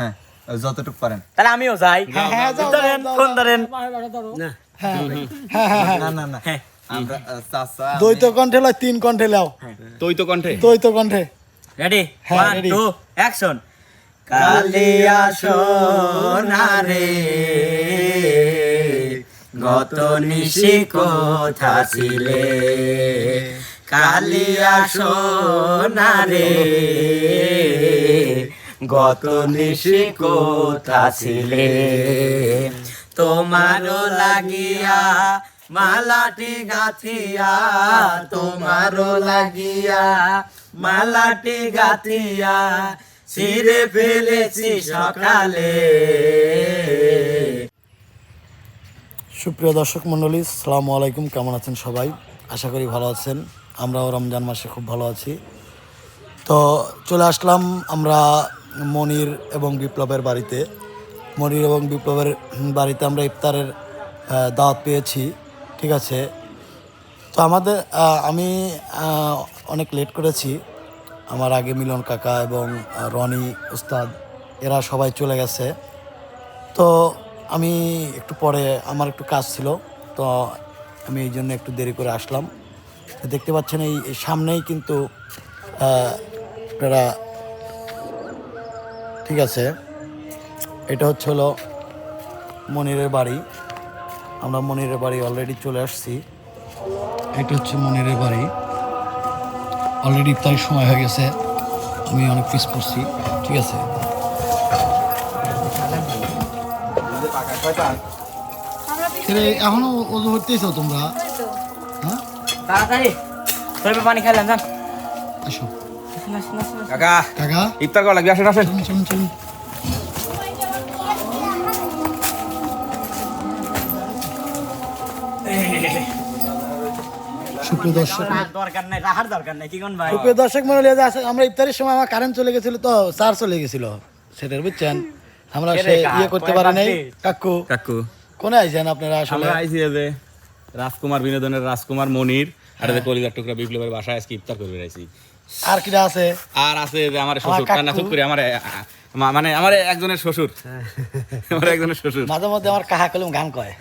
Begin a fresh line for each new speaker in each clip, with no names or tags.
হ্যাঁ যতটুকু পারেন।
তাহলে আমিও যাই।
হ্যাঁ, যাও,
ধরেন ফোন ধরেন
না। না না আমরা চাচা
দ্বৈত কণ্ঠে লয় তিন কণ্ঠে লাও।
তুই তো কণ্ঠে?
দ্বৈত কণ্ঠে।
রেডি
হ্যাঁ,
ওয়ান. টু অ্যাকশন কালিয়া সোনারে গত নিশি কোথা ছিলে কালিয়া সোনারে গত নিশি কোথা ছিলে তোমারও লাগিয়া মালাটি গাথিয়া, তোমারও লাগিয়া মালাটি গাথিয়া ছিঁড়ে ফেলেছি সকালে।
সুপ্রিয় দর্শক মণ্ডলী সালামু আলাইকুম। কেমন আছেন সবাই? আশা করি ভালো আছেন। আমরাও রমজান মাসে খুব ভালো আছি। তো চলে আসলাম আমরা মনির এবং বিপ্লবের বাড়িতে। মনির এবং বিপ্লবের বাড়িতে আমরা ইফতারের দাওয়াত পেয়েছি, ঠিক আছে? তো আমাদের আমি অনেক লেট করেছি। আমার আগে মিলন কাকা এবং রনি উস্তাদ, এরা সবাই চলে গেছে। তো আমি একটু পরে, আমার একটু কাজ ছিল, তো আমি এই জন্য একটু দেরি করে আসলাম। দেখতে পাচ্ছেন এই সামনেই কিন্তু আপনারা ঠিক আছে। এটা হচ্ছে হলো মনিরের বাড়ি। আমরা মনিরের বাড়ি অলরেডি চলে আসছি। এটা হচ্ছে মনিরের বাড়ি। অলরেডি ইফতারের সময় হয়ে গেছে। আমি অনেক পিস পড়ছি ঠিক আছে। এখনও ওজু হতেইছো তোমরা? হ্যাঁ?
তাড়াতাড়ি পানি খাইলাম জান
আসো।
কাকা
কাকা?
ইফতার করা লাগবে আসেন আসেন।
সুপ্রিয় দর্শক মনে আমরা ইফতারের সময় আমার কারেন্ট চলে গেছিল তো চার্জ চলে গেছিল। সেটার বুঝছেন? আমরা সে ইয়ে করতে পারি নাই। কাকু।
কাকু।
কোনে আইছেন আপনারা আসলে?
আইছি যে রাজকুমার বিনোদনের রাজকুমার মনির আর এই কলিজার টুকরা বিপ্লবের বাসায় আজকে ইফতার করবে আইছি
আর কিটা আছে?
আর আছে যে আমার শ্বশুর কান্না চুপ করে আমার মানে আমার একজনের শ্বশুর। আমার একজনের শ্বশুর।
মাঝে মধ্যে আমার কাহা কলম গান কয়।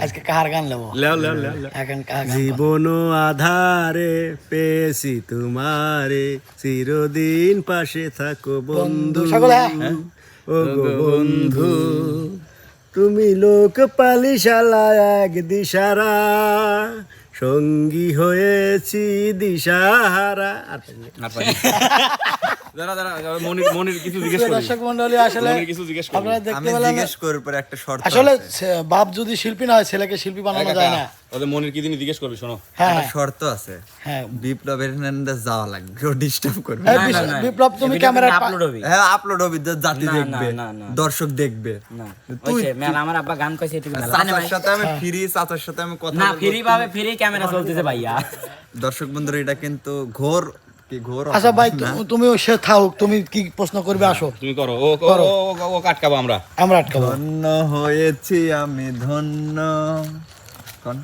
আজকে কাহার গান নেব
লেও লেও লেও লেও।
এখন কাহা গান
জীবন আধারে পেয়েছি তোমারে। চিরদিন পাশে থাকো বন্ধু।
হ্যাঁ?
ও গো বন্ধু। তুমি লোক পালিশালা এক দিশারা। সঙ্গী হয়েছি দিশাহারা আর।
দাঁড়া দাঁড়া দাঁড়া, মনির মনির কিছু জিজ্ঞেস করি।
দর্শক মন্ডলী আসলে
কিছু জিজ্ঞেস করি।
আপনারা দেখতে পেলেন
জিজ্ঞেস করার পরে একটা শর্ত
আসলে বাপ যদি শিল্পী না হয় ছেলেকে শিল্পী বানানো যায় না।
ওদের মনির কি দিনই জিজ্ঞেস করবি শোনো।
হ্যাঁ
একটা শর্ত আছে।
হ্যাঁ।
বিপ্লবের হেনান্দে যাওয়া লাগবে কেউ ডিস্টার্ব করবে।
এই
না।
বিপ্লব তুমি ক্যামেরা
আপলোড হবে।
হ্যাঁ আপলোড হবে জাতি দেখবে। দর্শক দেখবে।
না।
তুই
আমার আব্বা গান কইছে একটু
চাচার সাথে আমি ফ্রি চাচার সাথে আমি কথা
না ফ্রি ভাবে ফ্রি ক্যামেরা চলতেছে ভাইয়া।
দর্শক বন্ধুরা এটা কিন্তু ঘোর কি ঘোর
আচ্ছা ভাই তুমি সে থাকুক তুমি কি প্রশ্ন করবে? আসো।
তুমি করো ও ও- ও ও- ও কাটকাবো আমরা।
আমরা আটকাবো।
ধন্য হয়েছি আমি ধন্য। কোন?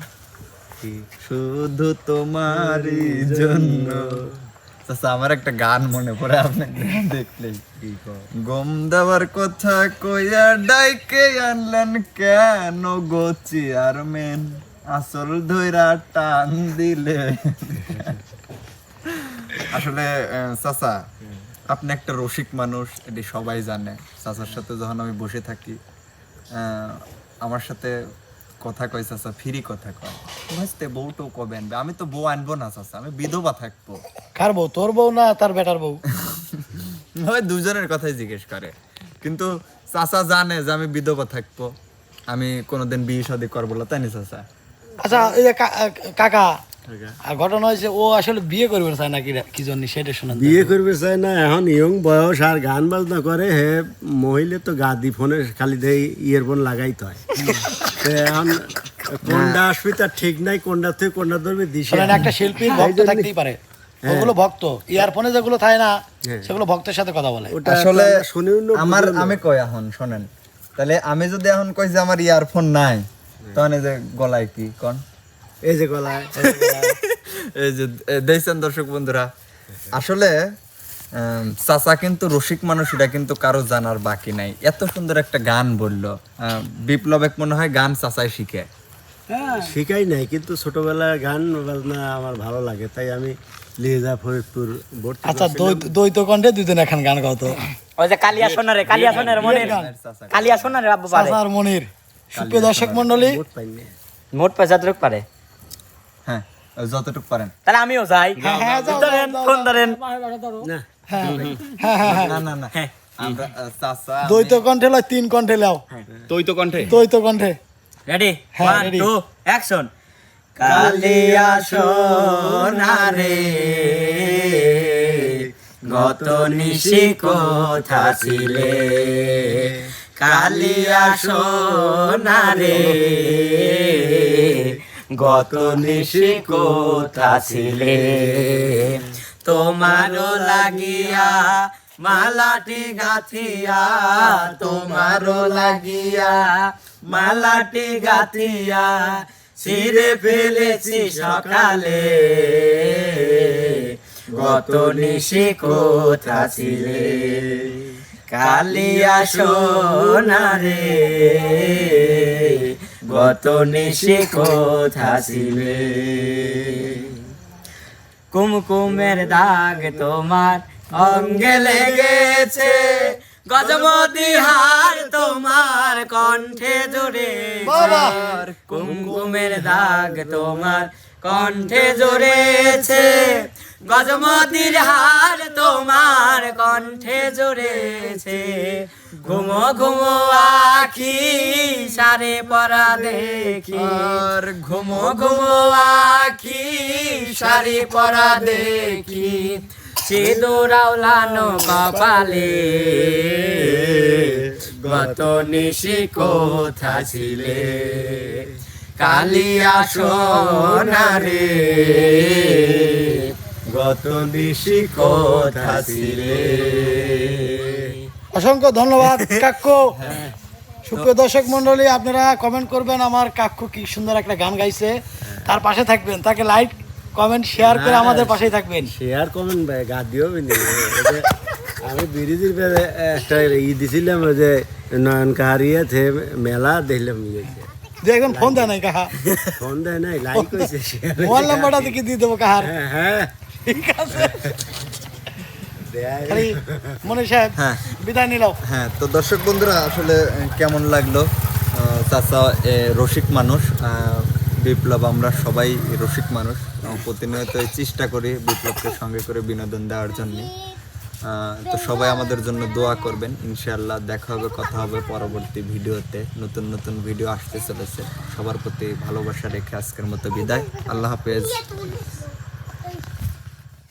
শুধু তোমারই জন্য। আমার একটা গান মনে পড়ে আপনি দেখলেই গম দেওয়ার কথা কইয়া ডাইকে আনলেন কেন গোচি আর মেন আসল ধইরা টান দিলে। আসলে চাচা আপনি একটা রসিক মানুষ এটি সবাই জানে। চাচার সাথে যখন আমি বসে থাকি আমার সাথে কথা কয় চাচা ফ্রি কথা কয়। বুঝতে বউটো কবে আনবে? আমি তো বউ আনব না চাচা আমি বিধবা থাকব।
কার বউ? তোর বউ না তার বেটার বউ?
ওই দুজনের কথাই জিজ্ঞেস করে। কিন্তু চাচা জানে যে আমি বিধবা থাকব। আমি কোনোদিন বিয়ে শাদী করব না তাই না চাচা?
আচ্ছা এই যে কাকা আর ঘটনা হয়েছে ও আসলে বিয়ে করবে চায় না কি কি জন্য? সেটা শোনা
বিয়ে করবে চাই না এখন ইয়ং বয়স আর গান বাজনা করে হে মহিলা তো গাদি ফোনে খালি দেই ইয়ারফোন লাগাইতে হয়। এখন কোনটা আসবে তার ঠিক নাই কোনটা তুই কোনটা ধরবি দিশে
একটা শিল্পীর ভক্ত থাকতেই পারে। ওগুলো ভক্ত ইয়ারফোনে যেগুলো থাকে না সেগুলো ভক্তের সাথে কথা বলে।
ওটা
আসলে
আমরা
আমি কই এখন শোনেন। তাহলে আমি যদি এখন কই যে আমার ইয়ারফোন নাই তখন যে গলায় কি কোন?
এই যে গলায়
এই যে দেখছেন দর্শক বন্ধুরা? আসলে চাচা কিন্তু রসিক মানুষ এটা কিন্তু কারও জানার বাকি নাই। এত সুন্দর একটা গান বলল। বিপ্লব এক মনে হয় গান চাচাই শিখে।
শিখাই নাই কিন্তু ছোটবেলায় গান বাজনা আমার ভালো লাগে তাই আমি লিজা ফরিদপুর
আচ্ছা দ্বৈত কণ্ঠে দুদিন এখন গান গাও তো।
ওই যে কালিয়া সোনারে কালিয়া সোনারে মনির। কালিয়া সোনারে আব্বু পারে।
চাচা আর মনির। সুপ্রিয় দর্শক
পাইনি।
মোট পয়সা দ্রুক পারে।
হ্যাঁ যতটুকু পারেন
তাহলে আমিও যাই
হ্যাঁ,
ধরেন ফোন ধরেন
না
না না
দ্বৈত কণ্ঠে লয় তিন কণ্ঠে লাও
তুই তো কণ্ঠে
দ্বৈত কণ্ঠে
রেডি
হ্যাঁ,
ওয়ান. টু অ্যাকশন কালিয়া সোনারে গত নিশি কোথা ছিলে কালিয়া সোনারে গত নিশি কোথা ছিলে? তোমারও লাগিয়া মালাটি গাথিয়া, তোমারও লাগিয়া মালাটি গাথিয়া ছিঁড়ে ফেলেছি সকালে। গত নিশি কোথা ছিলে? কালিয়া সোনারে গত নিশি কোথা ছিলে? কুমকুমের দাগ তোমার অঙ্গে লেগেছে গজমতি হার তোমার কণ্ঠে জুড়ে কুমকুমের দাগ তোমার কণ্ঠে জুড়েছে গজমতির হার তোমার কণ্ঠে জুড়েছে ঘুমো ঘুমো আখি সারে পরা দেখি। আর ঘুমো ঘুমো আখি সারি পরা দেখি। সিঁদুরাওলানো কপালে গত নিশি কোথা ছিলে? কালিয়া সোনারে গত নিশি কোথা ছিলে?
অসংখ্য ধন্যবাদ কাক্কু সুপ্রিয় দর্শক মন্ডলী আপনারা কমেন্ট করবেন আমার কাক্কু কি সুন্দর একটা গান গাইছে। তার পাশে থাকবেন তাকে লাইক কমেন্ট শেয়ার করে আমাদের পাশেই থাকবেন।
শেয়ার কমেন্ট ভাই গা দিও বিনি আমি বিরিজির একটা ই দিছিলাম যে নয়ন কাহারিয়া থে মেলা দেখলাম
দু একজন ফোন দেয় নাই কাহা।
ফোন দেয় নাই লাইক শেয়ার
মোবাইল নাম্বারটা থেকে দিয়ে দেবো কাহার।
হ্যাঁ হ্যাঁ।
ঠিক আছে। মনে সাহেব
হ্যাঁ।
বিদায় নিলাম।
হ্যাঁ তো দর্শক বন্ধুরা আসলে কেমন লাগল? চাচা এ, রসিক মানুষ বিপ্লব আমরা সবাই রসিক মানুষ। প্রতিনিয়ত চেষ্টা করি বিপ্লবকে সঙ্গে করে বিনোদন দেওয়ার জন্য। তো সবাই আমাদের জন্য দোয়া করবেন। ইনশাআল্লাহ দেখা হবে কথা হবে পরবর্তী ভিডিওতে। নতুন নতুন ভিডিও আসতে চলেছে। সবার প্রতি ভালোবাসা রেখে আজকের মতো বিদায়। আল্লাহ হাফেজ।